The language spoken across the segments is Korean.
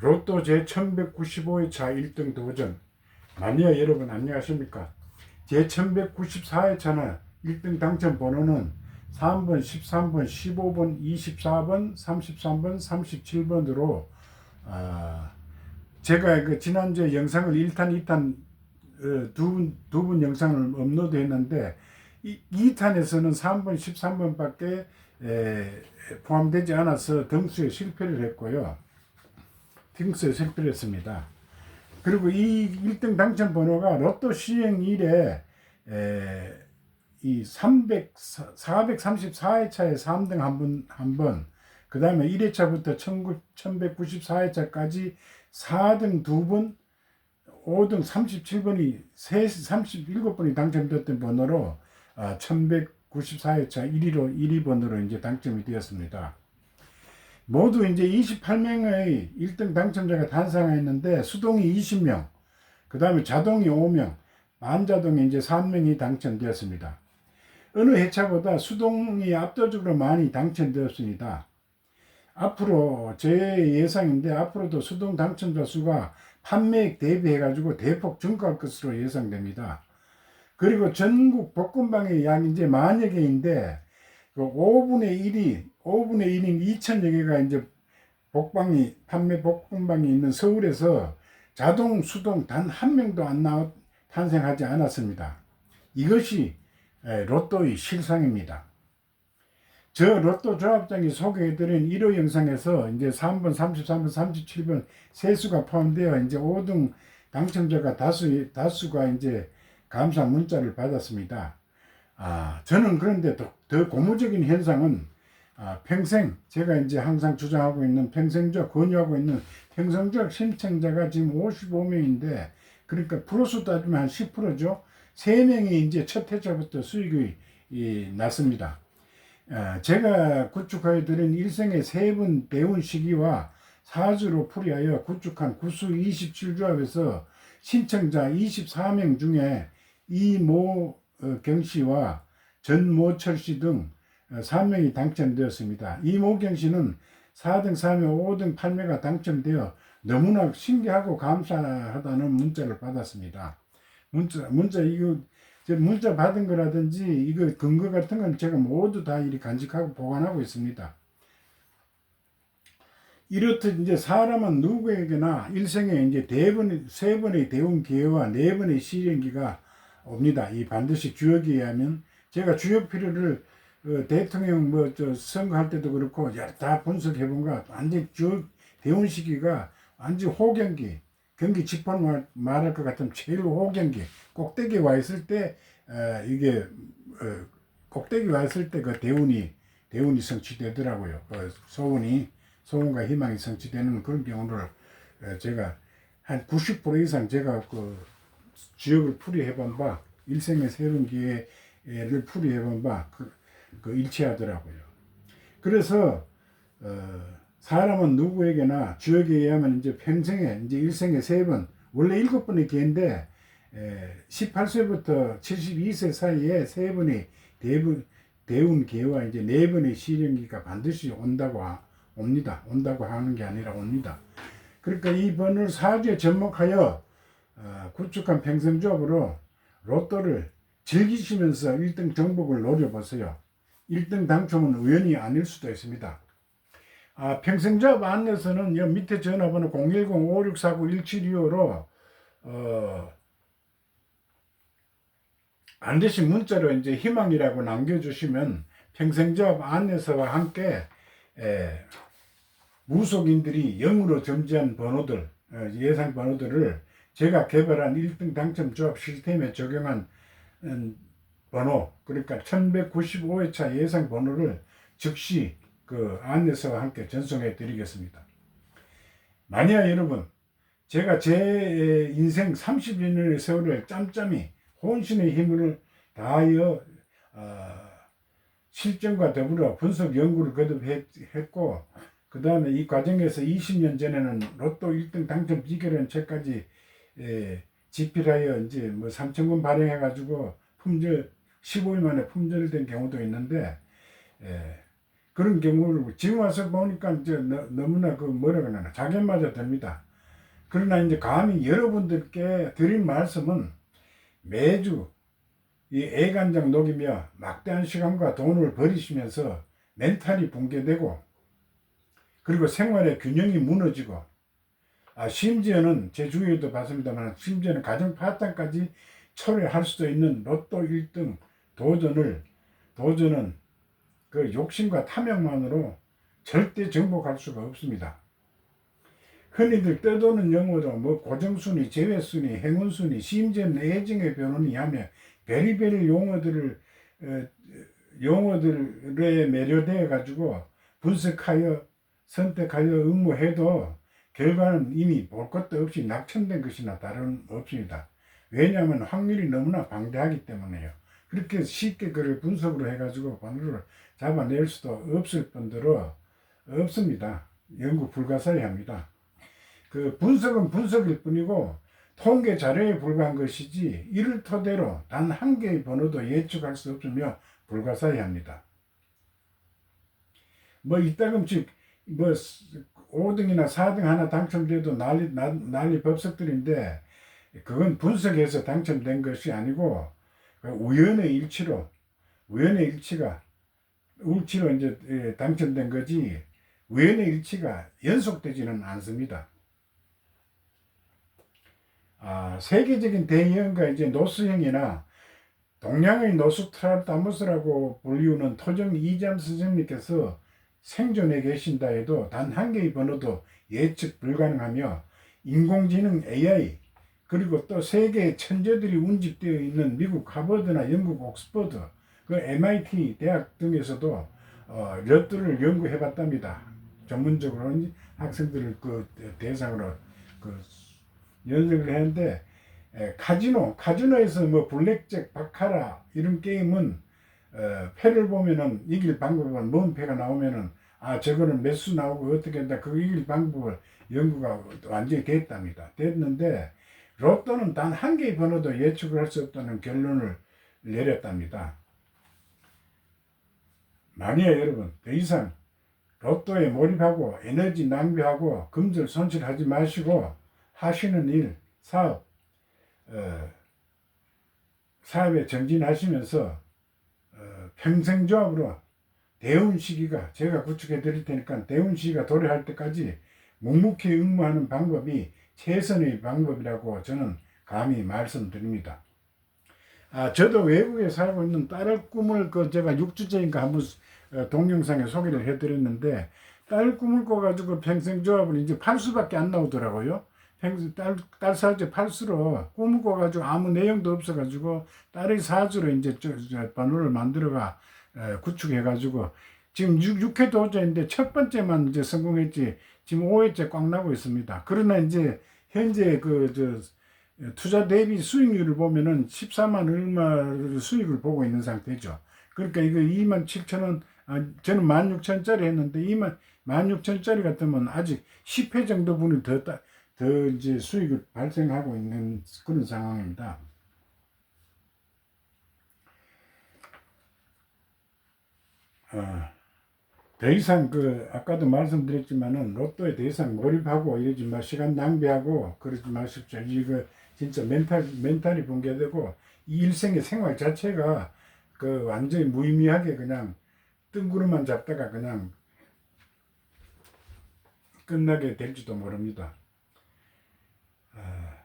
로또 제1195회차 1등 도전 마니아 여러분 안녕하십니까 제1194회차는 1등 당첨 번호는 3번, 13번, 15번, 24번, 33번, 37번으로 아, 제가 그 지난주에 영상을 1탄, 2탄 어, 두분 두 분 영상을 업로드 했는데 이 2탄에서는 3번, 13번밖에 포함되지 않아서 등수에 실패를 했고요. 등수에 실패를 했습니다. 그리고 이 1등 당첨 번호가 로또 시행 이래 에, 이 300, 434회차에 3등 한 번, 한 번, 그 다음에 1회차부터 1194회차까지 4등 두 번, 5등 37번이, 37번이 당첨됐던 번호로 아, 1194회차 1위로, 1위 번호로 이제 당첨이 되었습니다. 모두 이제 28명의 1등 당첨자가 탄생했는데 수동이 20명, 그 다음에 자동이 5명, 반자동이 이제 3명이 당첨되었습니다. 어느 회차보다 수동이 압도적으로 많이 당첨되었습니다. 앞으로 제 예상인데 앞으로도 수동 당첨자 수가 판매액 대비해 가지고 대폭 증가할 것으로 예상됩니다. 그리고 전국 복권방의 양이 이제 만여 개인데 그 5분의 1이 5분의 1인 2천여 개가 이제 복방이 판매 복권방이 있는 서울에서 자동 수동 단 한 명도 안 나와 탄생하지 않았습니다. 이것이 에, 로또의 실상입니다. 저 로또 조합장이 소개해드린 1호 영상에서 이제 3번, 33번, 37번 세수가 포함되어 이제 5등 당첨자가 다수, 다수가 이제 감사 문자를 받았습니다. 아, 저는 그런데 더, 더 고무적인 현상은 아, 평생 제가 이제 항상 주장하고 있는 평생적 권유하고 있는 평생적 신청자가 지금 55명인데 그러니까 프로수 따지면 한 10%죠. 3명이 이제 첫 회차부터 수익이 이, 났습니다. 아, 제가 구축하여 드린 일생의 세번 배운 시기와 사주로 풀이하여 구축한 구수 27조합에서 신청자 24명 중에 이모 어, 경씨와 전모철 씨 등 3명이 당첨되었습니다. 이모경 씨는 4등, 3명, 5등, 8매가 당첨되어 너무나 신기하고 감사하다는 문자를 받았습니다. 문자, 문자, 이거, 저 문자 받은 거라든지 이거 근거 같은 건 제가 모두 다 이리 간직하고 보관하고 있습니다. 이렇듯 이제 사람은 누구에게나 일생에 이제 대번, 세 번의 대운 기회와 네 번의 시련기가 옵니다. 이 반드시 주역에 의하면 제가 주역 필요를 어, 대통령 뭐 저 선거할 때도 그렇고 야, 다 분석해 본 거 완전 주역 대운 시기가 완전 호경기 경기 직판 말할 것 같으면 제일 호경기 꼭대기에 와 있을 때 어, 이게 어, 꼭대기 와 있을 때 그 대운이 대운이 성취되더라고요. 그 소원이 소원과 희망이 성취되는 그런 경우를 어, 제가 한 90% 이상 제가 그 지역을 풀이해 본 바 일생의 새로운 기회를 풀이해 본 바 그, 그 일치하더라고요. 그래서 어, 사람은 누구에게나 지역에 의하면 이제 평생에 이제 일생에 세 번 원래 일곱 번의 기회인데 에, 18세부터 72세 사이에 세 번의 대분 대운 기회와 이제 네 번의 시련기가 반드시 온다고 하, 옵니다. 온다고 하는 게 아니라 옵니다. 그러니까 이 번을 사주에 접목하여 어, 구축한 평생조합으로 로또를 즐기시면서 1등 정복을 노려보세요. 1등 당첨은 우연이 아닐 수도 있습니다. 아, 평생조합 안에서는 여 밑에 전화번호 010-5649-1725로 어, 반드시 문자로 이제 희망이라고 남겨주시면 평생조합 안에서와 함께 에, 무속인들이 영으로 점지한 번호들 어, 예상 번호들을 제가 개발한 1등 당첨 조합 시스템에 적용한 음, 번호 그러니까 1195회차 예상 번호를 즉시 그 안내서와 함께 전송해 드리겠습니다. 만약 여러분 제가 제 인생 30년의 세월을 짬짬이 혼신의 힘을 다하여 어, 실전과 더불어 분석 연구를 거듭했고 그 다음에 이 과정에서 20년 전에는 로또 1등 당첨 비결한 책까지 예, 집필하여 이제 뭐 3천권 발행해 가지고 품절 15일 만에 품절된 경우도 있는데 예, 그런 경우를 지금 와서 보니까 이제 너, 너무나 그 뭐라 그러나 자견맞아 듭니다. 그러나 이제 감히 여러분들께 드린 말씀은 매주 이 애간장 녹이며 막대한 시간과 돈을 버리시면서 멘탈이 붕괴되고 그리고 생활의 균형이 무너지고 아, 심지어는 제 주위에도 봤습니다만 심지어는 가정 파탄까지 초래할 수도 있는 로또 1등 도전을 도전은 그 욕심과 탐욕만으로 절대 정복할 수가 없습니다. 흔히들 떠도는 용어로 뭐 고정순위, 제외순위, 행운순위, 심지어는 애증의 변론이 하며 베리베리 용어들을 어, 용어들에 매료되어 가지고 분석하여 선택하여 응모해도 결과는 이미 볼 것도 없이 낙천된 것이나 다름없습니다. 왜냐하면 확률이 너무나 방대하기 때문에요. 그렇게 쉽게 그를 분석으로 해가지고 번호를 잡아낼 수도 없을 뿐더러 없습니다. 연구 불가사의합니다. 그 분석은 분석일 뿐이고 통계 자료에 불과한 것이지 이를 토대로 단 한 개의 번호도 예측할 수 없으며 불가사의합니다. 뭐 이따금씩 뭐 5등이나 4등 하나 당첨돼도 난리 난리 법석들인데 그건 분석해서 당첨된 것이 아니고 그 우연의 일치로 우연의 일치가 일치로 이제 예, 당첨된 거지 우연의 일치가 연속되지는 않습니다. 아, 세계적인 대형과 이제 노스형이나 동양의 노스 트라다무스라고 불리우는 토정 이잠 스님께서 생존해 계신다 해도 단 한 개의 번호도 예측 불가능하며 인공지능 AI 그리고 또 세계 천재들이 운집되어 있는 미국 하버드나 영국 옥스퍼드 그 MIT 대학 등에서도 어, 엿들을 연구해 봤답니다. 전문적으로 학생들을 그 대상으로 그 연습을 했는데 에, 카지노 카지노에서 뭐 블랙잭 바카라 이런 게임은 어, 패를 보면은 이길 방법은 뭔 패가 나오면은 아 저거는 매수 나오고 어떻게 한다 그 이길 방법을 연구가 완전히 됐답니다. 됐는데 로또는 단 한 개의 번호도 예측을 할 수 없다는 결론을 내렸답니다. 만약 여러분 더 이상 로또에 몰입하고 에너지 낭비하고 금전 손실하지 마시고 하시는 일, 사업, 어, 사업에 정진하시면서 어, 평생조합으로 대운 시기가 제가 구축해 드릴 테니까 대운 시기가 도래할 때까지 묵묵히 응모하는 방법이 최선의 방법이라고 저는 감히 말씀드립니다. 아, 저도 외국에 살고 있는 딸의 꿈을 그 제가 6주째인가 한번 어, 동영상에 소개를 해드렸는데 딸 꿈을 꿔가지고 평생조합을 이제 팔수밖에 안 나오더라고요. 딸, 딸 사주 팔수로 꿈을 꿔가지고 아무 내용도 없어가지고 딸의 사주로 이제 저, 저 번호를 만들어가 에, 구축해가지고 지금 6, 회 도전인데 첫 번째만 이제 성공했지 지금 5회째 꽉 나고 있습니다. 그러나 이제 현재 그 저 투자 대비 수익률을 보면은 14만 얼마 수익을 보고 있는 상태죠. 그러니까 이거 2만 7천 원, 아, 저는 1만 6천 짜리 했는데 2만 1만 6천 짜리 같으면 아직 10회 정도 분이 더, 따, 더 이제 수익을 발생하고 있는 그런 상황입니다. 어, 더 이상 그 아까도 말씀드렸지만은 로또에 더 이상 몰입하고 이러지 마 시간 낭비하고 그러지 마십시오. 이거 진짜 멘탈 멘탈이 붕괴되고 이 일생의 생활 자체가 그 완전히 무의미하게 그냥 뜬구름만 잡다가 그냥 끝나게 될지도 모릅니다. 아.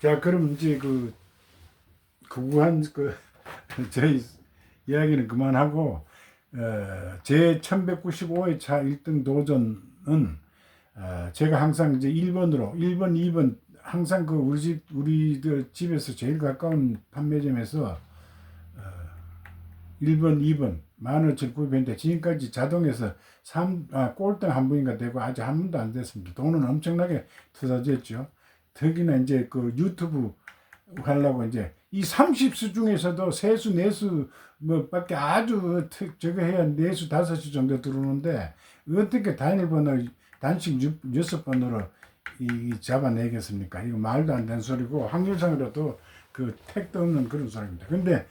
자, 그럼 이제 그 구구한 그 저희 이야기는 그만하고 어, 제 1195회 차 1등 도전은 어, 제가 항상 이제 1번으로 1번, 2번 항상 그 우리 집 우리들 집에서 제일 가까운 판매점에서 어, 1번, 2번 15,900원인데 지금까지 자동에서 3, 아, 꼴등 한 번인가 되고 아직 한 번도 안 됐습니다. 돈은 엄청나게 투자됐죠. 특히나 이제 그 유튜브 하려고 이제 이 30수 중에서도 세수, 네수 뭐 밖에 아주 저거 해야 네수, 다섯수 정도 들어오는데 어떻게 단일 번호 단식 여섯 번으로 이 잡아내겠습니까? 이거 말도 안 되는 소리고 확률상으로도 그 택도 없는 그런 소리입니다. 근데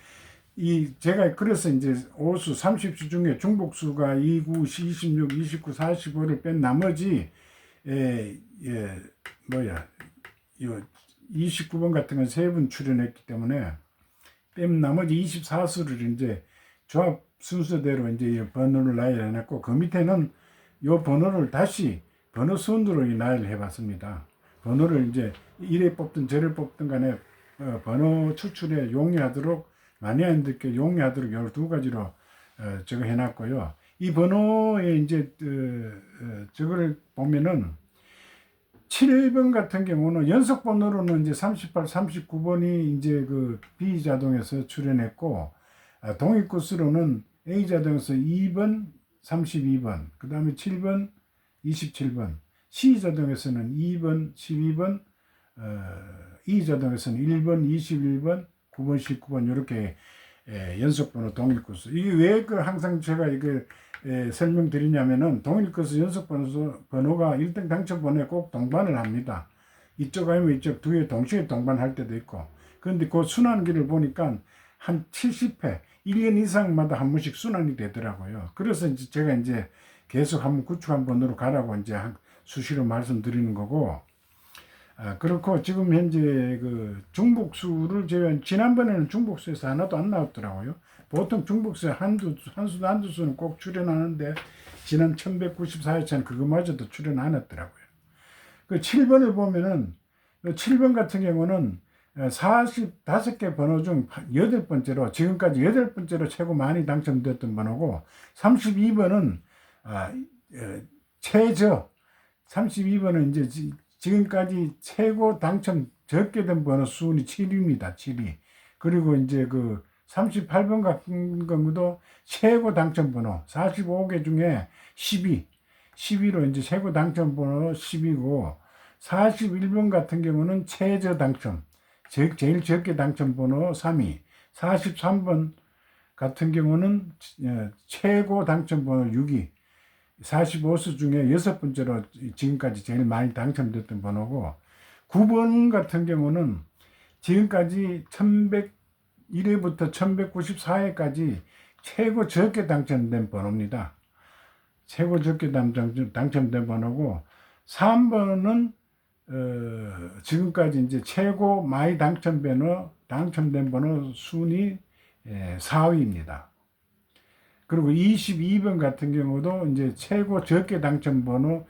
이 제가 그래서 이제 오수 30수 중에 중복수가 29, 26, 29, 45를 뺀 나머지 에, 예, 뭐야 요 29번 같은 건 세 분 출연했기 때문에 뺀 나머지 24수를 이제 조합 순서대로 이제 이 번호를 나열해놨고 그 밑에는 요 번호를 다시 번호 순으로 나열해 봤습니다. 번호를 이제 이래 뽑든 저래 뽑든 간에 어, 번호 추출에 용이하도록 마니아님들께 용이하도록 요두 가지로 어, 저거 해놨고요. 이 번호에 이제 어, 어, 저거를 보면은 7번 같은 경우는 연속 번호로는 이제 38, 39번이 이제 그 B 자동에서 출연했고 아, 동일 코스로는 A 자동에서 2번, 32번, 그 다음에 7번, 27번, C 자동에서는 2번, 12번, 어, E 자동에서는 1번, 21번, 9번, 19번 이렇게 예, 연속 번호 동일 코스. 이게 왜 그 항상 제가 이거 예, 설명드리냐면은 동일 코스 연속 번호 번호가 1등 당첨 번호에 꼭 동반을 합니다. 이쪽 아니면 이쪽 두 개 동시에 동반할 때도 있고. 그런데 그 순환기를 보니까 한 70회, 1년 이상마다 한 번씩 순환이 되더라고요. 그래서 이제 제가 이제 계속 한번 구축한 번호로 가라고 이제 한 수시로 말씀드리는 거고. 아, 그렇고 지금 현재 그 중복수를 제가 지난번에는 중복수에서 하나도 안 나왔더라고요. 보통 중복수에 한두 한수 한두 수는 꼭 출연하는데 지난 1194회차는 그거마저도 출연 안 했더라고요. 그 7번을 보면은 그 7번 같은 경우는 45개 번호 중 8번째로 지금까지 8번째로 최고 많이 당첨됐던 번호고 32번은 아, 어, 최저 32번은 이제 지- 지금까지 최고 당첨 적게 된 번호 수운이 7위입니다. 7위. 그리고 이제 그 38번 같은 경우도 최고 당첨 번호 45개 중에 10위. 10위로 이제 최고 당첨 번호 10위고 41번 같은 경우는 최저 당첨. 제- 제일 적게 당첨 번호 3위. 43번 같은 경우는 어, 최고 당첨 번호 6위. 45수 중에 여섯 번째로 지금까지 제일 많이 당첨됐던 번호고 9번 같은 경우는 지금까지 1101회부터 1194회까지 최고 적게 당첨된 번호입니다. 최고 적게 당첨, 당첨된 번호고 3번은 어, 지금까지 이제 최고 많이 당첨된 번호, 당첨된 번호 순위 4위입니다. 그리고 22번 같은 경우도 이제 최고 적게 당첨 번호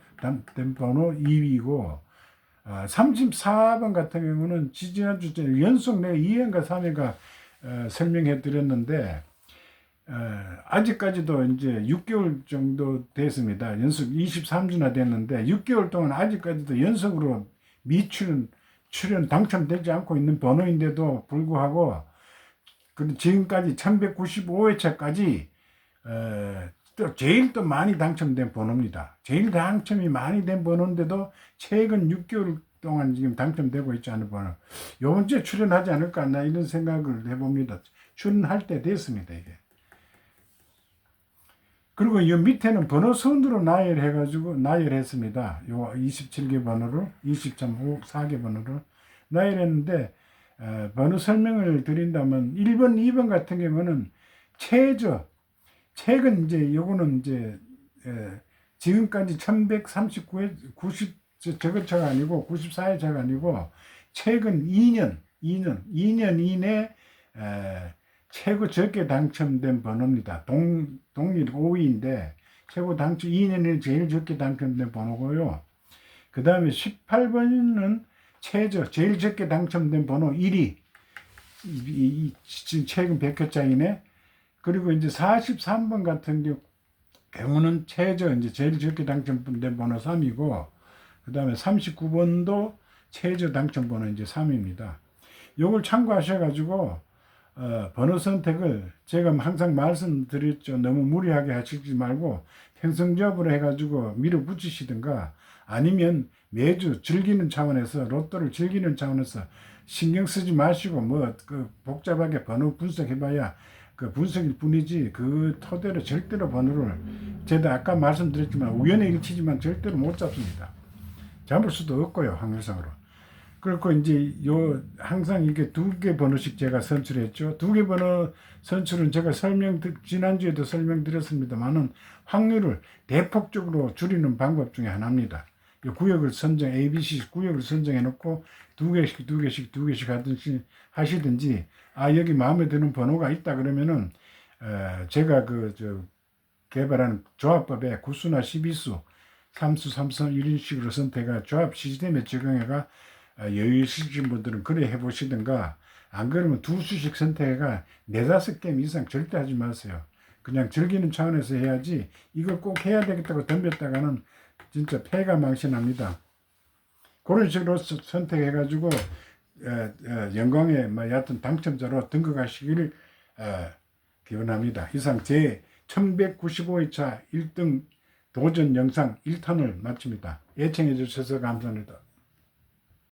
된 번호 2위고 아, 34번 같은 경우는 지지난주 전에 연속 내가 2회인가 3회가 어, 설명해 드렸는데 어, 아직까지도 이제 6개월 정도 됐습니다. 연속 23주나 됐는데 6개월 동안 아직까지도 연속으로 미출연 출연 당첨되지 않고 있는 번호인데도 불구하고 그 지금까지 1195회차까지 어, 또 제일 또 많이 당첨된 번호입니다. 제일 당첨이 많이 된 번호인데도 최근 6개월 동안 지금 당첨되고 있지 않은 번호. 요번 주에 출연하지 않을까 나 이런 생각을 해봅니다. 출연할 때 됐습니다 이게. 그리고 이 밑에는 번호 순으로 나열해 가지고 나열했습니다. 요 27개 번호로 20.54개 번호로 나열했는데 어, 번호 설명을 드린다면 1번, 2번 같은 경우는 최저 최근 이제 요거는 이제 에, 지금까지 1139회 90 저- 저거차가 아니고 94회차가 아니고 최근 2년 2년 2년 이내 에, 최고 적게 당첨된 번호입니다. 동 동일 5위인데 최고 당첨 2년에 제일 적게 당첨된 번호고요. 그 다음에 18번은 최저 제일 적게 당첨된 번호 1위 이, 이, 이, 지금 최근 100회장이네. 그리고 이제 43번 같은 경우 경우는 최저 이제 제일 적게 당첨된 번호 3이고 그다음에 39번도 최저 당첨 번호 이제 3입니다. 요걸 참고하셔 가지고 어, 번호 선택을 제가 항상 말씀드렸죠. 너무 무리하게 하시지 말고 행성적으로 해가지고 밀어붙이시든가 아니면 매주 즐기는 차원에서 로또를 즐기는 차원에서 신경 쓰지 마시고 뭐 그 복잡하게 번호 분석해봐야 그 분석일 뿐이지 그 토대로 절대로 번호를 제가 아까 말씀드렸지만 우연의 일치지만 절대로 못 잡습니다. 잡을 수도 없고요 확률상으로. 그렇고 이제 요 항상 이게 두 개 번호씩 제가 선출했죠. 두 개 번호 선출은 제가 설명 지난주에도 설명드렸습니다만은 확률을 대폭적으로 줄이는 방법 중에 하나입니다. 이 구역을 선정 A, B, C 구역을 선정해 놓고 두 개씩 두 개씩 두 개씩 하든지 하시든지 아 여기 마음에 드는 번호가 있다 그러면은 어, 제가 그저 개발한 조합법에 구수나 시비수 삼수 삼선 이런 식으로 선택한 조합 시스템에 적용해가 어, 여유 있으신 분들은 그래 해보시든가 안 그러면 두 수씩 선택해가 네다섯 게임 이상 절대 하지 마세요. 그냥 즐기는 차원에서 해야지 이걸 꼭 해야 되겠다고 덤볐다가는 진짜 패가 망신합니다. 그런 식으로 서- 선택해가지고 영광의 뭐 여하튼 당첨자로 등극하시기를 어, 기원합니다. 이상 제 1195회차 1등 도전 영상 1탄을 마칩니다. 예청해 주셔서 감사합니다.